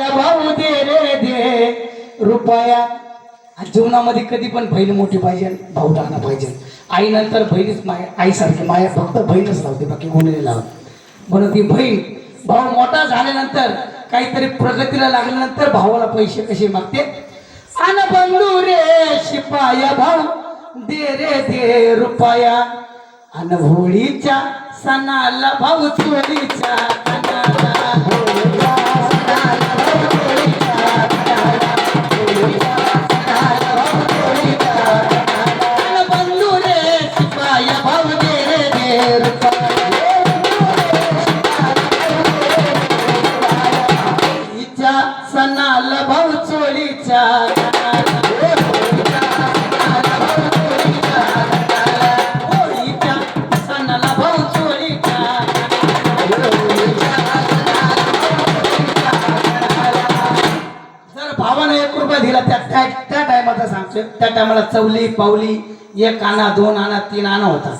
या भाऊ दे रे दे. रुपया. जीवनामध्ये कधी पण बहीण मोठी पाहिजे भाऊ लहान पाहिजे. आई नंतर बहिणीच माया आईसारखी माया फक्त बहीणच लावते बाकी कोणी लावत म्हणून ती बहीण भाऊ मोठा झाल्यानंतर काहीतरी प्रगतीला लागल्यानंतर भावाला पैसे कसे मागते? अन बंधू रे शिपाया भाऊ दे रे दे रुपया. अन होळीच्या सणाला भाऊ चोळीच्या हो, त्या त्या त्या टायमाचा सांगतोय. त्या टायमाला चवली पावली एक आणा दोन आणा तीन आणा होता.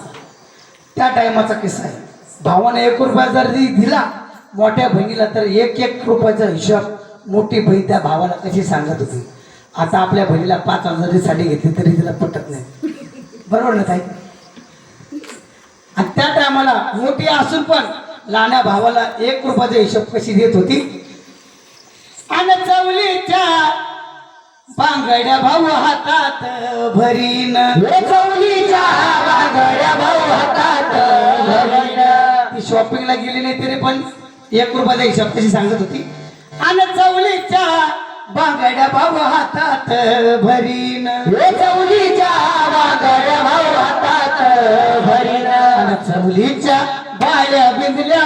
त्या टायमाचा किस्सा आहे. भावाने एक रुपया जर दिला मोठ्या बहिणीला तर एक एक रुपयाचा हिशोब मोठी बहीण त्या भावाला कशी सांगत होती? आता आपल्या बहिणीला पाच हजाराची साडी घेतली तरी तिला पटत नाही. बरोबर ना ताई? आणि त्या टायमाला मोठी असून पण लहान्या भावाला एक रुपयाचा हिशोब कशी देत होती? आणि चवलीच्या बांगड्या भाऊ हातात भरीन. चवलीच्या बांगड्या भाऊ हातात भरीन. ती शॉपिंगला गेली नाही तरी पण एक रुपयाचा हिशोब कशी सांगत होती. आणि चवलीच्या बांगड्या भाऊ हातात भरीन. चवलीच्या बांगड्या भाऊ हातात भरीन. आणि चवलीच्या बाळ्या बिंदल्या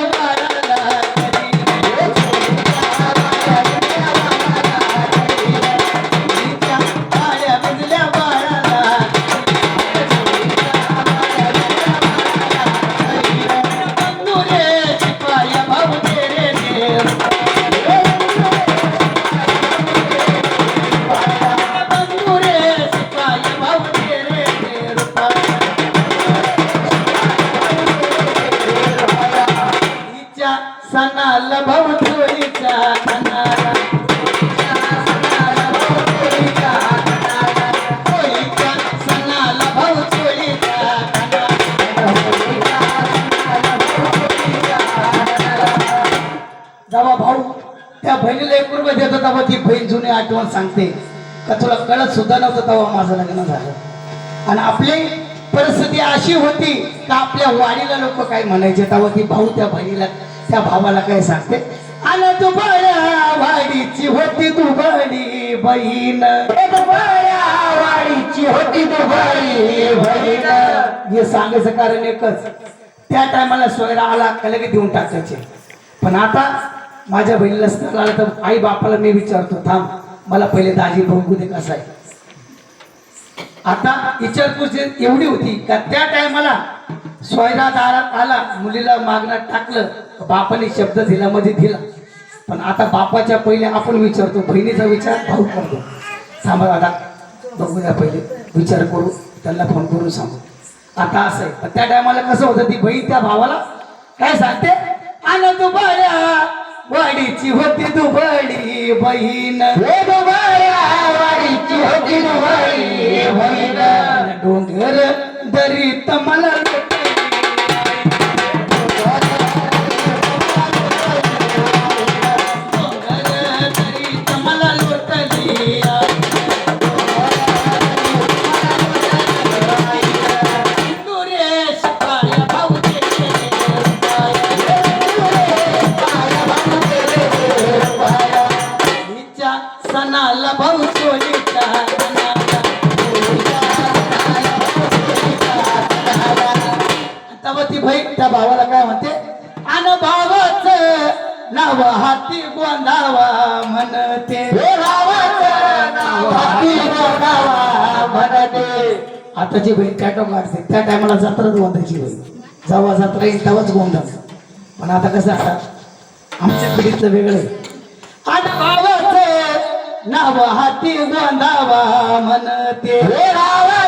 सणाला भाऊ ठोळीच्या सणाला. होळीच्या सणाला भाऊ चोळीच्या जेव्हा भाऊ त्या बहिणीला एक रुपये देत होता ती बहीण जुनी आठवण सांगते. का तुला कळत सुद्धा नव्हतं तेव्हा माझं लग्न झालं. आणि आपली परिस्थिती अशी होती का आपल्या वाडीला लोक काय म्हणायचे? तेव्हा ती भाऊ त्या बहिणीला त्या भावाला काय सांगते? आला तू बळ्या वाडीची होती तू बळी बहीण बळ्या वाडीची होती तू बळी बहीण. हे सांगायचं कारण एकच त्या टायमाला सोयरा आला का लगेच देऊन टाकायचे. पण आता माझ्या बहिणीला स्थळ आलं तर आई बापाला मी विचारतो थांब मला पहिले दाजी बघू दे कसं आहे? आता विचारपूस एवढी होती का त्या टायमाला सोयरा दारात आला मुलीला मागण्यात टाकलं बापाने शब्द दिला मध्ये दिला. पण आता बापाच्या पहिले आपण विचारतो बहिणीचा विचार भाऊ करतो थांबा दादा बघूया पहिले विचार करू त्यांना फोन करून सांगू. आता असं आहे पण त्या टायमाला कसं होतं ती बहीण त्या भावाला काय सांगते? आनंद बळ्या वाडीची होती दुबळी बहीण. हो वाडीची होती दुबळी बहीण. तेव्हा ती बहीण त्या भावाला काय म्हणते? अन भावाच नाव हाती गोंधावा म्हणते. नाव हाती गोंधावा म्हणते. आताची बहीण टॅटो काढते त्या टायमाला जत्राच गोंधायची बहीण जेव्हा जत्रा येईल तेव्हाच गोंधा पण आता कसं आता आमच्या पिढीतलं वेगळं आणि भावाचं नाव हाती गोंधावा म्हणते. भावाचं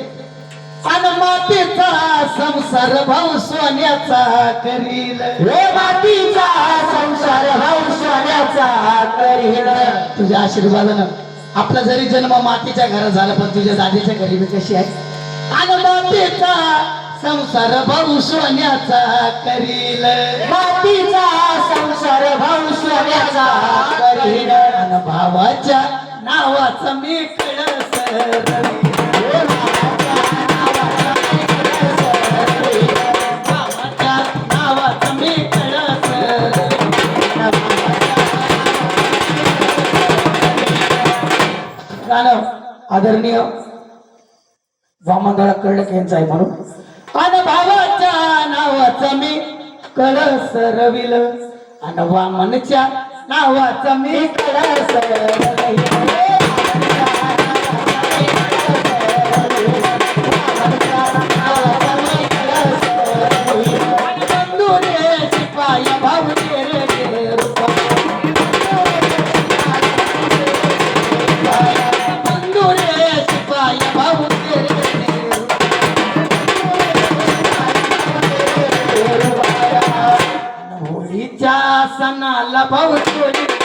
संसार भाऊ सोन्याचा करील. हे मातीचा संसार भाऊ सोन्याचा करील. तुझ्या आशीर्वादानं आपला जरी जन्म मातीच्या घरात झाला पण तुझ्या दादीच्या घरी बी कशी आहे? अन मातीचा संसार भाऊ सोन्याचा करील. मातीचा संसार भाऊ सोन्याचा करील. भावाच्या नावाचा मी कळस गाणं आदरणीय वामनदादा कळक यांचं आहे म्हणून. अन भावाच्या नावाचं मी कळस रविल. आणि वामनच्या नावाचं मी कळस रविल. होळीच्या सणाला भाऊ चोरी